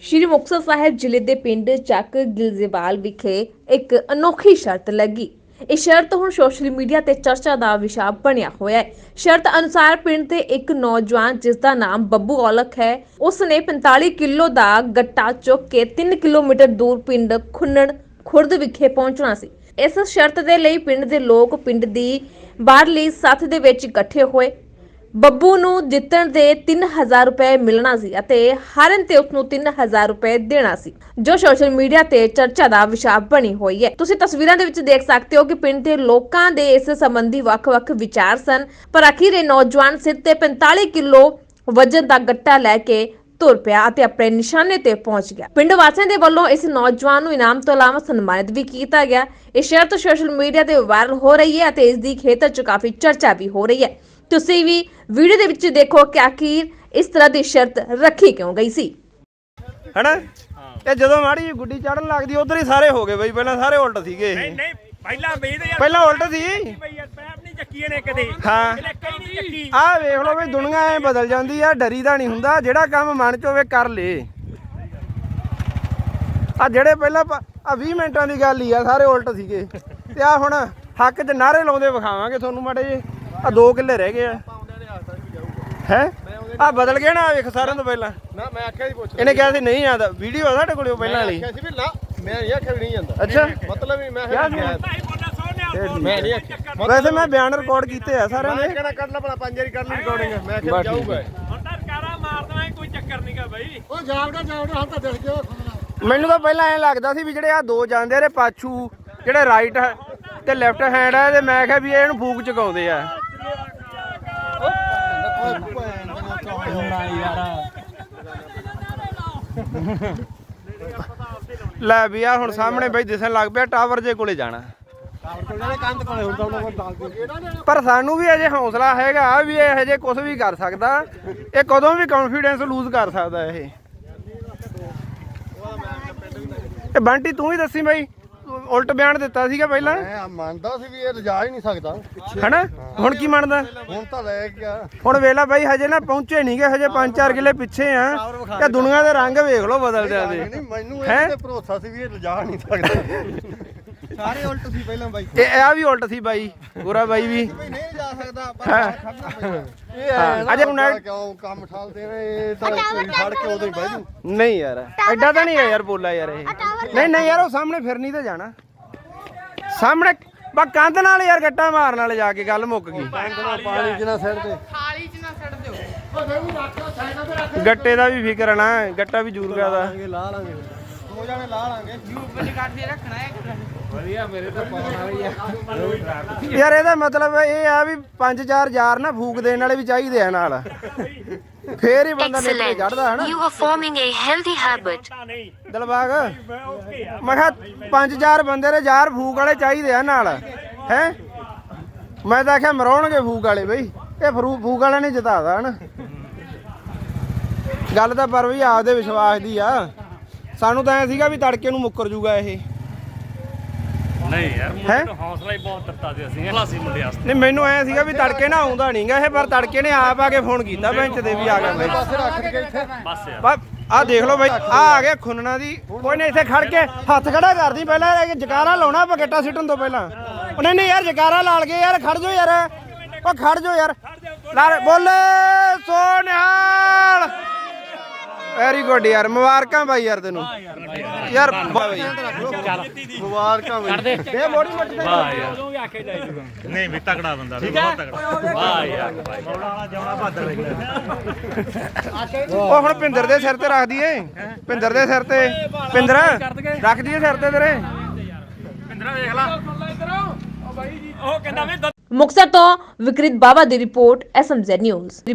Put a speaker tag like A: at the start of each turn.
A: ਸ਼੍ਰੀ ਮੁਕਤਸਰ ਸਾਹਿਬ ਜ਼ਿਲ੍ਹੇ ਦੇ ਪਿੰਡ ਚੱਕ ਗਿਲਜ਼ੇਵਾਲ ਵਿਖੇ ਇੱਕ ਅਨੋਖੀ ਸ਼ਰਤ ਲੱਗੀ। ਇਹ ਸ਼ਰਤ ਹੁਣ ਸੋਸ਼ਲ ਮੀਡੀਆ ਤੇ ਚਰਚਾ ਦਾ ਵਿਸ਼ਾ ਬਣਿਆ ਹੋਇਆ ਹੈ। ਸ਼ਰਤ ਅਨੁਸਾਰ ਪਿੰਡ ਦੇ ਇੱਕ ਨੌਜਵਾਨ ਜਿਸ ਦਾ ਨਾਮ ਬੱਬੂ ਔਲਖ ਹੈ ਉਸ ਨੇ 45 ਕਿਲੋ ਦਾ ਗੱਟਾ ਚੁੱਕ ਕੇ 3 ਕਿਲੋਮੀਟਰ ਦੂਰ ਪਿੰਡ ਖੁੰਨਣ ਖੁਰਦ ਵਿਖੇ ਪਹੁੰਚਣਾ ਸੀ। ਇਸ ਸ਼ਰਤ ਦੇ ਲਈ ਪਿੰਡ ਦੇ ਲੋਕ ਪਿੰਡ ਦੀ ਬਾਹਰਲੀ ਸੱਥ ਦੇ ਵਿੱਚ ਇਕੱਠੇ ਹੋਏ। ਬੱਬੂ ਨੂੰ ਜਿੱਤਣ ਦੇ 3000 ਰੁਪਏ ਮਿਲਣਾ ਸੀ ਅਤੇ ਹਾਰਨ ਤੇ ਉਸ ਨੂੰ 3000 ਰੁਪਏ ਦੇਣਾ ਸੀ, ਜੋ ਸੋਸ਼ਲ ਮੀਡੀਆ ਤੇ ਚਰਚਾ ਦਾ ਵਿਸ਼ਾ ਬਣੀ ਹੋਈ ਹੈ। ਤੁਸੀਂ ਤਸਵੀਰਾਂ ਦੇ ਵਿੱਚ ਦੇਖ ਸਕਦੇ ਹੋ ਕਿ ਪਿੰਡ ਦੇ ਲੋਕਾਂ ਦੇ ਇਸ ਸੰਬੰਧੀ ਵੱਖ-ਵੱਖ ਵਿਚਾਰ ਸਨ, ਪਰ ਅਖੀਰ ਇਹ ਨੌਜਵਾਨ ਸਿਰ ਤੇ 45 ਕਿਲੋ ਵਜ਼ਨ ਦਾ ਗੱਟਾ ਲੈ ਕੇ ਤੁਰ ਪਿਆ ਅਤੇ ਆਪਣੇ ਨਿਸ਼ਾਨੇ ਤੇ ਪਹੁੰਚ ਗਿਆ। ਪਿੰਡ ਵਾਸੀਆਂ ਦੇ ਵੱਲੋਂ ਇਸ ਨੌਜਵਾਨ ਨੂੰ ਇਨਾਮ ਤੋਂ ਇਲਾਵਾ ਸਨਮਾਨਿਤ ਵੀ ਕੀਤਾ ਗਿਆ। ਇਹ ਸ਼ਰਤ ਸੋਸ਼ਲ ਮੀਡੀਆ ਤੇ ਵਾਇਰਲ ਹੋ ਰਹੀ ਹੈ ਅਤੇ ਇਸ ਦੀ ਖੇਤਰ 'ਚ ਕਾਫੀ ਚਰਚਾ ਵੀ ਹੋ ਰਹੀ ਹੈ। ਤੁਸੀਂ ਵੀ ਵੀਡੀਓ ਦੇ ਵਿੱਚ ਦੇਖੋ ਕਿ ਆਖਿਰ ਇਸ ਤਰ੍ਹਾਂ ਦੀ ਸ਼ਰਤ ਰੱਖੀ ਕਿਉਂ ਗਈ ਸੀ?
B: ਹੈਨਾ? ਇਹ ਜਦੋਂ ਮਾੜੀ ਜਿਹੀ ਗੁੱਡੀ ਚੜਨ ਲੱਗਦੀ ਉਧਰ ਹੀ ਸਾਰੇ ਹੋ ਗਏ ਬਈ ਪਹਿਲਾਂ ਸਾਰੇ ਉਲਟ ਸੀਗੇ
C: ਨਹੀਂ ਨਹੀਂ ਪਹਿਲਾਂ ਬਈ ਤੇ ਯਾਰ
B: ਪਹਿਲਾਂ ਉਲਟ ਸੀ।
C: ਬਈ ਯਾਰ ਪੈਪ ਨਹੀਂ ਚੱਕੀ ਇਹਨੇ ਕਦੇ
B: ਹਾਂ।
C: ਇਹਨੇ ਕਈ ਨਹੀਂ ਚੱਕੀ।
B: ਆਹ ਵੇਖ ਲਓ ਬਈ ਦੁਨੀਆ ਐ ਬਦਲ ਜਾਂਦੀ ਆ ਡਰੀਦਾ ਨਹੀਂ ਹੁੰਦਾ ਜਿਹੜਾ ਕੰਮ ਮਨ ਚ ਹੋਵੇ ਕਰ ਲੇ। ਆ ਜਿਹੜੇ ਪਹਿਲਾਂ ਆ 20 ਮਿੰਟਾਂ ਦੀ ਗੱਲ ਹੀ ਆ ਸਾਰੇ ਉਲਟ ਸੀਗੇ। ਤੇ ਆ ਹੁਣ ਹੱਕ 'ਚ ਨਾਰੇ ਲਾਉਂਦੇ ਵਿਖਾਵਾਂਗੇ ਤੁਹਾਨੂੰ ਮਾੜੇ ਜੇ ਆ 2 ਕਿੱਲੇ ਰਹਿ ਗਏ ਆ। ਹੈ? ਆ ਬਦਲ ਗਿਆ ਨਾ ਵੇਖ ਸਾਰਿਆਂ ਤੋਂ ਪਹਿਲਾਂ।
D: ਨਾ ਮੈਂ ਆਖਿਆ ਸੀ ਪੁੱਛ।
B: ਇਹਨੇ ਕਿਹਾ ਸੀ ਨਹੀਂ ਆਉਂਦਾ। ਵੀਡੀਓ ਆ ਸਾਡੇ ਕੋਲੇ ਉਹ ਪਹਿਲਾਂ ਵਾਲੀ।
D: ਆਖਿਆ ਸੀ ਵੀ ਨਾ ਮੈਂ ਨਹੀਂ ਆਖਿਆ ਵੀ ਨਹੀਂ ਜਾਂਦਾ
B: ਅੱਛਾ।
D: ਮਤਲਬ ਵੀ ਮੈਂ
B: ਕਿਹਾ
D: ਨਹੀਂ ਆਖਿਆ।
B: ਵੈਸੇ ਮੈਂ ਬਿਆਨ ਰਿਕਾਰਡ ਕੀਤੇ ਆ ਸਾਰਿਆਂ
D: ਮੈਂ
B: ਦੇ
D: ਕਹਿਣਾ ਕਰ ਲਾ ਭਲਾ ਪੰਜ ਵਾਰੀ ਕਰ ਲਈ ਰਿਕਾਰਡਿੰਗ ਮੈਂ ਆਖਿਆ ਜਾਊਗਾ।
C: ਹੁਣ ਤਾਂ ਕਾਰਾ ਮਾਰਦਾ ਕੋਈ ਚੱਕਰ ਨਹੀਂਗਾ ਬਈ।
D: ਉਹ ਜਾਵੜਾ ਜਾਵੜਾ ਹਾਂ ਤਾਂ ਦਿਖ ਗਿਆ
B: ਮੈਨੂੰ ਤਾਂ ਪਹਿਲਾਂ ਐਂ ਲੱਗਦਾ ਸੀ ਵੀ ਜਿਹੜੇ ਆ ਦੋ ਜਾਂਦੇ ਨੇ ਪਾਛੂ ਜਿਹੜੇ ਰਾਈਟ ਤੇ ਲੈਫਟ ਹੈਂਡ ਆ ਤੇ ਮੈਂ ਕਿਹਾ ਵੀ ਇਹ ਇਹਨੂੰ ਫੂਕ ਚੁਕਾਉਂਦੇ ਆ। ਲੈ ਵੀ ਆ, ਹੁਣ ਸਾਹਮਣੇ ਬਈ ਦਿਸਣ ਲੱਗ ਪਿਆ, ਟਾਵਰ ਜੇ ਕੋਲੇ ਜਾਣਾ। ਪਰ ਸਾਨੂੰ ਵੀ ਅਜੇ ਹੌਸਲਾ ਹੈਗਾ ਵੀ ਇਹ ਹਜੇ ਕੁਝ ਵੀ ਕਰ ਸਕਦਾ। ਇਹ ਕਦੋਂ ਵੀ ਕੌਨਫੀਡੈਂਸ ਲੂਜ਼ ਕਰ ਸਕਦਾ ਇਹ। ਇਹ ਬੰਟੀ, ਤੂੰ ਹੀ ਦੱਸੀ ਬਈ। ਉਲਟ ਬਿਆਨ ਦਿੱਤਾ ਸੀਗਾ ਪਹਿਲਾਂ?
D: ਮੈਂ ਮੰਨਦਾ ਸੀ ਵੀ ਇਹ ਲਿਜਾ ਹੀ ਨਹੀਂ ਸਕਦਾ।
B: ਹੈਨਾ? ਹੁਣ ਕੀ ਮੰਨਦਾ?
D: ਹੁਣ ਤਾਂ ਲੈ ਗਿਆ।
B: ਹੁਣ ਵੇਲਾ ਬਾਈ ਹਜੇ ਨਾ ਪਹੁੰਚੇ ਨਹੀਂਗੇ ਹਜੇ 5-4 ਕਿੱਲੇ ਪਿੱਛੇ ਆ। ਤੇ ਦੁਨੀਆ ਦੇ ਰੰਗ ਵੇਖ ਲਓ ਬਦਲਦਿਆਂ ਦੇ।
D: ਨਹੀਂ ਮੈਨੂੰ? ਇਹ ਤੇ ਭਰੋਸਾ ਸੀ ਵੀ ਇਹ ਲਿਜਾ ਨਹੀਂ ਸਕਦਾ। ਸਾਰੇ ਉਲਟ ਸੀ ਪਹਿਲਾਂ ਬਾਈ।
B: ਇਹ ਆ ਵੀ ਉਲਟ ਸੀ ਬਾਈ ਗੋਰਾ ਬਾਈ ਵੀ।
D: ਨਹੀਂ ਜਾ ਸਕਦਾ
B: ਹਾਂ।
D: ਇਹ
B: ਹਾਂ, ਅਜੇ
D: ਅਜੇ
B: ਹੁਣ-
D: ਕਿਉਂ ਕੰਮ ਠਾਲਦੇ ਨੇ ਇਹ ਤਾਂ ਕੋਈ ਫੜ ਕੇ ਉਦੋਂ ਹੀ ਬਹਿ ਜੂ
B: ਨਹੀਂ ਯਾਰ ਐਡਾ ਤਾਂ ਨਹੀਂ ਹੈ ਯਾਰ ਬੋਲਾ ਯਾਰ ਇਹ। ਨਹੀਂ ਨਹੀਂ ਯਾਰ ਉਹ ਸਾਹਮਣੇ ਫਿਰਨੀ ਤੇ ਜਾਣਾ। ਸਾਹਮਣੇ ਬਾ ਕੰਧ ਨਾਲ ਯਾਰ ਗੱਟਾ ਮਾਰਨ ਵਾਲੇ ਜਾ ਕੇ ਗੱਲ ਮੁੱਕ ਗਈ।
D: ਪਾਣੀ ਜਿਨਾ ਸਿਰ ਤੇ।
B: ਗੱਟੇ ਦਾ ਵੀ ਫਿਕਰ ਨਾ ਗੱਟਾ ਵੀ ਜ਼ਰੂਰ ਕਰਦਾ
D: ਲਾ ਲਾਂਗੇ। ਦੋ ਜਾਣੇ ਲਾ ਲਾਂਗੇ।
B: ਯਾਰ ਇਹਦਾ ਮਤਲਬ ਇਹ ਆ ਵੀ ਪੰਜ ਚਾਰ ਯਾਰ ਨਾ ਫੂਕ ਦੇਣ ਵਾਲੇ ਵੀ ਚਾਹੀਦੇ ਆ ਨਾਲ। ਫੇਰ ਹੀ ਬੰਦਾ ਨਿਕਲ. ਚੜਦਾ ਹਨਾ?
E: Forming a healthy habit.
C: ਤਾਂ ਨਹੀਂ
B: ਦਿਲਬਾਗ
C: ਮੈਂ ਓਕੇ ਆ
B: ਮੈਂ ਕਿਹਾ ਪੰਜ ਚਾਰ ਬੰਦੇ ਦੇ ਯਾਰ ਫੂਕ ਵਾਲੇ ਚਾਹੀਦੇ ਆ ਨਾਲ ਹੈ? ਮੈਂ ਤਾਂ ਆਖਿਆ ਮਰਾਉਣਗੇ ਫੂਕ ਵਾਲੇ ਬਈ ਇਹ ਫਰੂ ਫੂਕ ਵਾਲੇ ਨੇ ਜਿਤਾਦਾ ਹਨ? ਗੱਲ ਤਾਂ ਪਰ ਵੀ ਆਪਦੇ ਵਿਸ਼ਵਾਸ ਦੀ ਆ। ਸਾਨੂੰ ਤਾਂ ਐ ਸੀਗਾ ਵੀ ਤੜਕੇ ਨੂੰ ਮੁੱਕਰ ਜੂਗਾ ਇਹ।
C: ਨਹੀਂ ਯਾਰ
B: ਹੈਂ?
C: ਮੁੰਡੇ ਨੂੰ ਹੌਸਲਾ ਹੀ ਬਹੁਤ ਦਿੱਤਾ ਸੀ ਅਸੀਂ ਹੌਸਲਾ ਸੀ ਮੁੰਡੇ ਵਾਸਤੇ।
B: ਨਹੀਂ ਮੈਨੂੰ ਐ ਸੀਗਾ ਵੀ ਤੜਕੇ ਨਾ ਆਉਂਦਾ ਨਹੀਂਗਾ ਇਹ ਪਰ ਤੜਕੇ ਨੇ ਆਪ ਆ ਕੇ ਫੋਨ ਕੀਤਾ ਬੈਂਚ ਤੇ ਵੀ ਆ ਗਿਆ ਬਈ
D: ਪਾਸੇ ਰੱਖ ਕੇ ਇੱਥੇ
C: ਬਸ ਯਾਰ।
B: ਬਾ ਆ ਦੇਖ ਲਓ ਬਈ ਆ ਆ ਗਿਆ ਖੁੰਨਣਾ ਦੀ। ਕੋਈ ਨਹੀਂ ਇੱਥੇ ਖੜ ਕੇ ਹੱਥ ਖੜਾ ਕਰਦੀ ਪਹਿਲਾਂ ਇਹ ਜਕਾਰਾ ਲਾਉਣਾ ਪਕੇਟਾ ਸਿੱਟਣ ਤੋਂ ਪਹਿਲਾਂ। ਉਹ ਨਹੀਂ ਨਹੀਂ ਯਾਰ ਜਕਾਰਾ ਲਾਲ ਕੇ ਯਾਰ ਖੜ ਜਾਓ ਯਾਰ। ਉਹ ਖੜ ਜਾਓ ਯਾਰ। ਲਾ ਬੋਲੇ ਸੋਨਿਹਾਲ ਵੈਰੀ ਗੁੱਡ ਯਾਰ ਮੁਬਾਰਕਾਂ ਬਾਈ ਯਾਰ ਤੈਨੂੰ। ਯਾਰ ਬਾਈ।
D: ਮੁਬਾਰਕਾਂ ਬਈ।
B: ਇਹ ਮੋੜੀ ਮੱਟ ਤੇ
C: ਵਾਹ ਯਾਰ। ਉਦੋਂ ਵੀ ਆਖੇ ਜਾਈਦਾ ਨਹੀਂ ਵੀ ਤਕੜਾ ਬੰਦਾ ਬਹੁਤ ਤਕੜਾ। ਵਾਹ ਯਾਰ। ਭਾਈ
B: ਉਹ ਹੁਣ ਪਿੰਦਰ ਦੇ ਸਿਰ ਤੇ ਰੱਖ ਦਈਏ। ਪਿੰਦਰ ਦੇ ਸਿਰ ਤੇ। ਪਿੰਦਰ ਰੱਖ ਦਈਏ ਸਿਰ ਤੇ ਤੇਰੇ।
C: ਪਿੰਦਰਾ ਵੇਖ ਲਾ। ਉਹ ਕਹਿੰਦਾ ਵੀ
A: ਮੁਕਤਸਰ ਤੋਂ ਵਿਕਰਿਤ ਬਾਵਾ ਦੀ ਰਿਪੋਰਟ ਐਸਐਮਜ਼ੈਡ ਨਿਊਜ਼।